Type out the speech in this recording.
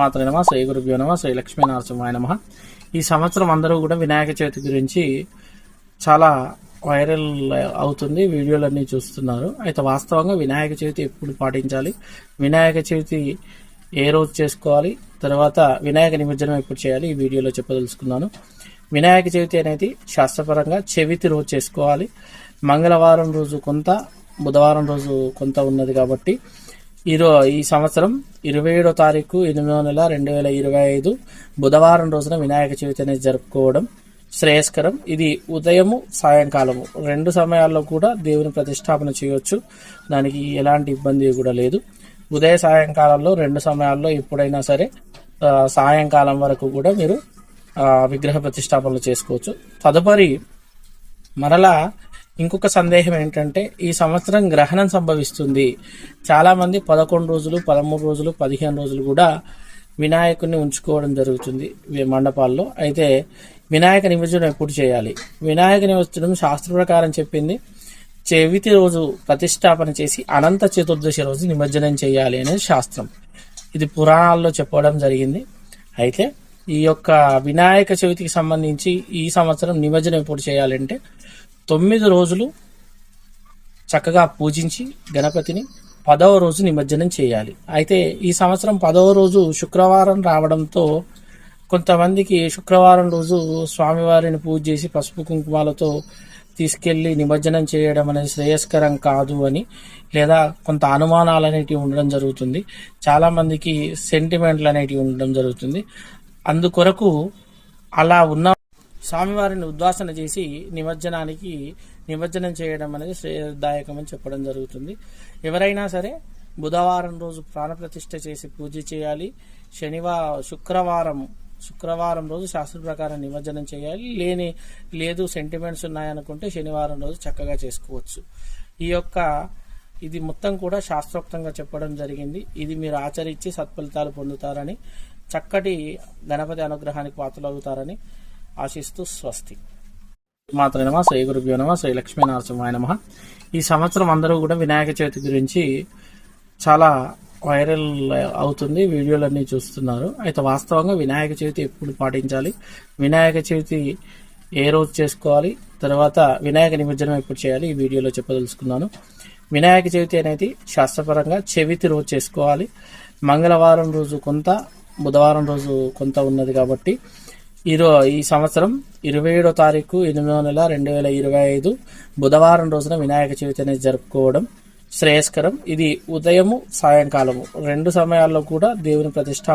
మాత్రమే నమ శ్రీ గురుభ్యో నమ శ్రీ లక్ష్మీనరసింహాయ నమ. ఈ సంవత్సరం అందరూ కూడా వినాయక చవితి గురించి చాలా వైరల్ అవుతుంది వీడియోలన్నీ చూస్తున్నారు. అయితే వాస్తవంగా వినాయక చవితి ఎప్పుడు పాటించాలి? వినాయక చవితి ఏ రోజు చేసుకోవాలి? తర్వాత వినాయక నిమజ్జనం ఎప్పుడు చేయాలి? ఈ వీడియోలో చెప్పదలుచుకున్నాను. వినాయక చవితి అనేది శాస్త్రపరంగా చవితి రోజు చేసుకోవాలి. మంగళవారం రోజు కొంత బుధవారం రోజు కొంత ఉన్నది కాబట్టి ఈరో ఈ సంవత్సరం ఇరవై ఏడో తారీఖు ఎనిమిదో నెల రెండు వేల ఇరవై ఐదు బుధవారం రోజున వినాయక చవితి అనేది జరుపుకోవడం శ్రేయస్కరం. ఇది ఉదయము సాయంకాలము. రెండు సమయాల్లో కూడా దేవుని ప్రతిష్టాపన చేయవచ్చు దానికి ఎలాంటి ఇబ్బంది కూడా లేదు. ఉదయ సాయంకాలంలో రెండు సమయాల్లో ఎప్పుడైనా సరే సాయంకాలం వరకు కూడా మీరు విగ్రహ ప్రతిష్టాపనలు చేసుకోవచ్చు. తదుపరి మరలా ఇంకొక సందేహం ఏంటంటే ఈ సంవత్సరం గ్రహణం సంభవిస్తుంది. చాలామంది పదకొండు రోజులు పదమూడు రోజులు పదిహేను రోజులు కూడా వినాయకుడిని ఉంచుకోవడం జరుగుతుంది మండపాల్లో. అయితే వినాయక నిమజ్జనం ఎప్పుడు చేయాలి? వినాయక నిమజ్జనం శాస్త్ర ప్రకారం చెప్పింది చవితి రోజు ప్రతిష్టాపన చేసి అనంత చతుర్దశి రోజు నిమజ్జనం చేయాలి అనేది శాస్త్రం. ఇది పురాణాల్లో చెప్పడం జరిగింది. అయితే ఈ యొక్క వినాయక చవితికి సంబంధించి ఈ సంవత్సరం నిమజ్జనం ఎప్పుడు చేయాలంటే తొమ్మిది రోజులు చక్కగా పూజించి గణపతిని పదవ రోజు నిమజ్జనం చేయాలి. అయితే ఈ సంవత్సరం పదవ రోజు శుక్రవారం రావడంతో కొంతమందికి శుక్రవారం రోజు స్వామివారిని పూజ చేసి పసుపు కుంకుమాలతో తీసుకెళ్ళి నిమజ్జనం చేయడం అనేది శ్రేయస్కరం కాదు అని లేదా కొంత అనుమానాలు అనేటివి ఉండడం జరుగుతుంది. చాలామందికి సెంటిమెంట్లు అనేటివి ఉండడం జరుగుతుంది. అందుకొరకు అలా ఉన్న స్వామివారిని ఉద్వాసన చేసి నిమజ్జనానికి నిమజ్జనం చేయడం అనేది శ్రేయదాయకం అని చెప్పడం జరుగుతుంది. ఎవరైనా సరే బుధవారం రోజు ప్రాణప్రతిష్ఠ చేసి పూజ చేయాలి. శనివారం శుక్రవారం శుక్రవారం రోజు శాస్త్ర ప్రకారం నిమజ్జనం చేయాలి. లేని లేదు సెంటిమెంట్స్ ఉన్నాయనుకుంటే శనివారం రోజు చక్కగా చేసుకోవచ్చు. ఈ యొక్క ఇది మొత్తం కూడా శాస్త్రోక్తంగా చెప్పడం జరిగింది. ఇది మీరు ఆచరించి సత్ఫలితాలు పొందుతారని చక్కటి గణపతి అనుగ్రహానికి పాత్రలవుతారని ఆశిస్తూ స్వస్తి. మాత్రమే నమ శ్రీ గురుభ్యో నమ శ్రీ లక్ష్మీనరసింహాయ నమ. ఈ సంవత్సరం అందరూ కూడా వినాయక చవితి గురించి చాలా వైరల్ అవుతుంది వీడియోలన్నీ చూస్తున్నారు. అయితే వాస్తవంగా వినాయక చవితి ఎప్పుడు పాటించాలి? వినాయక చవితి ఏ రోజు చేసుకోవాలి? తర్వాత వినాయక నిమజ్జనం ఎప్పుడు చేయాలి? ఈ వీడియోలో చెప్పదలుచుకున్నాను. వినాయక చవితి అనేది శాస్త్రపరంగా చవితి రోజు చేసుకోవాలి. మంగళవారం రోజు కొంత బుధవారం రోజు కొంత ఉన్నది కాబట్టి ఈరో ఈ సంవత్సరం ఇరవై ఏడో తారీఖు ఎనిమిదో నెల రెండు వేల ఇరవై ఐదు బుధవారం రోజున వినాయక చవితి అనేది జరుపుకోవడం శ్రేయస్కరం. ఇది ఉదయము సాయంకాలము. రెండు సమయాల్లో కూడా దేవుని ప్రతిష్టాపన